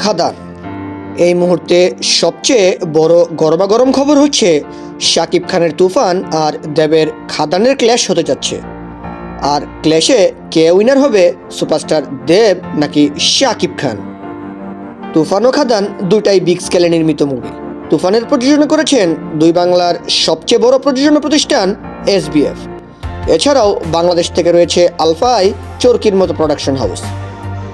খাদান এই মুহূর্তে সবচেয়ে বড় গরমাগরম খবর হচ্ছে, শাকিব খানের তুফান আর দেবের খাদানের ক্ল্যাশ হতে যাচ্ছে। আর ক্ল্যাশে কে উইনার হবে সুপারস্টার দেব নাকি শাকিব খান? তুফান ও খাদান দুটাই বিগ স্কেলে নির্মিত মুভি তুফানের প্রযোজনা করেছেন দুই বাংলার সবচেয়ে বড় প্রযোজনা প্রতিষ্ঠান এসবিএফ এছাড়াও বাংলাদেশ থেকে রয়েছে আলফাই চরকির মতো প্রোডাকশন হাউস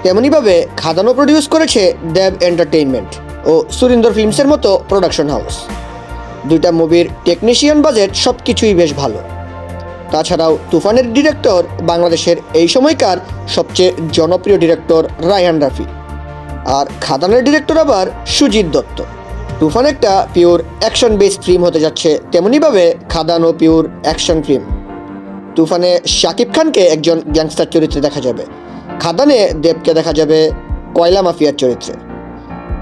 তেমনইভাবে খাদানও প্রডিউস করেছে দেব এন্টারটেইনমেন্ট ও সুরিন্দর ফিল্মসের মতো প্রোডাকশন হাউস দুইটা মুভির টেকনিশিয়ান বাজেট সব কিছুই বেশ ভালো। তাছাড়াও তুফানের ডিরেক্টর বাংলাদেশের এই সময়কার সবচেয়ে জনপ্রিয় ডিরেক্টর রায়হান রাফি। আর খাদানের ডিরেক্টর আবার সুজিত দত্ত। তুফান একটা পিওর অ্যাকশন বেসড ফিল্ম হতে যাচ্ছে তেমনইভাবে ও পিওর অ্যাকশন ফিল্ম তুফানে শাকিব খানকে একজন গ্যাংস্টার চরিত্রে দেখা যাবে। খাদানে দেবকে দেখা যাবে কয়লা মাফিয়ার চরিত্রে।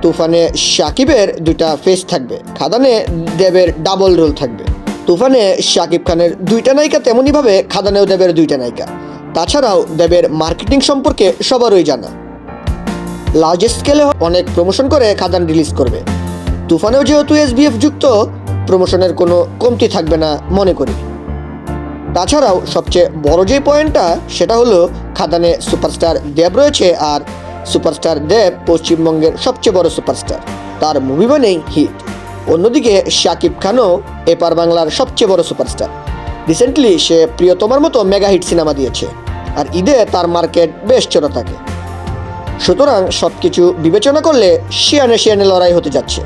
তুফানে সাকিবের দুইটা ফেস থাকবে, খাদানে দেবের ডাবল রোল থাকবে। তুফানে সাকিব খানের দুইটা নায়িকা তেমনইভাবে খাদানেও দেবের দুইটা নায়িকা। তাছাড়াও দেবের মার্কেটিং সম্পর্কে সবারই জানা। লার্জ স্কেলে অনেক প্রমোশন করে খাদান রিলিজ করবে। তুফানেও যেহেতু এসবিএফ যুক্ত প্রমোশনের কোনো কমতি থাকবে না মনে করি। তাছাড়াও সবচেয়ে বড় যে পয়েন্টটা সেটা হলো খাদানে সুপারস্টার দেব রয়েছে আর সুপারস্টার দেব পশ্চিমবঙ্গের সবচেয়ে বড় সুপারস্টার তার মুভি মানেই হিট অন্যদিকে শাকিব খানও এপার বাংলার সবচেয়ে বড় সুপারস্টার রিসেন্টলি সে প্রিয়তমার মতো মেগা হিট সিনেমা দিয়েছে, আর ঈদে তার মার্কেট বেশ চড়া থাকে। সুতরাং সব কিছু বিবেচনা করলে শিয়ানে শিয়ানে লড়াই হতে যাচ্ছে।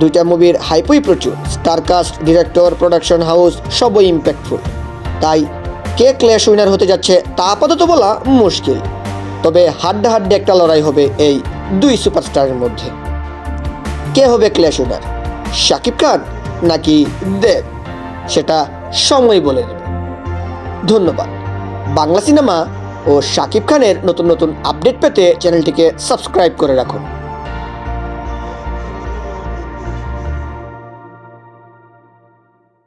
দুইটা মুভির হাইপই প্রচুর। Star cast director production house সবই ইম্প্যাক্টফুল তাই কে ক্ল্যাশ উইনার হতে যাচ্ছে তা আপাতত বলা মুশকিল। তবে হাড্ডা হাড্ডে একটা লড়াই হবে এই দুই সুপারস্টারের মধ্যে। কে হবে ক্ল্যাশ উইনার, শাকিব খান নাকি দেব? সেটা সময় বলে দেবে। ধন্যবাদ। বাংলা সিনেমা ও শাকিব খানের নতুন নতুন আপডেট পেতে চ্যানেলটিকে সাবস্ক্রাইব করে রাখুন।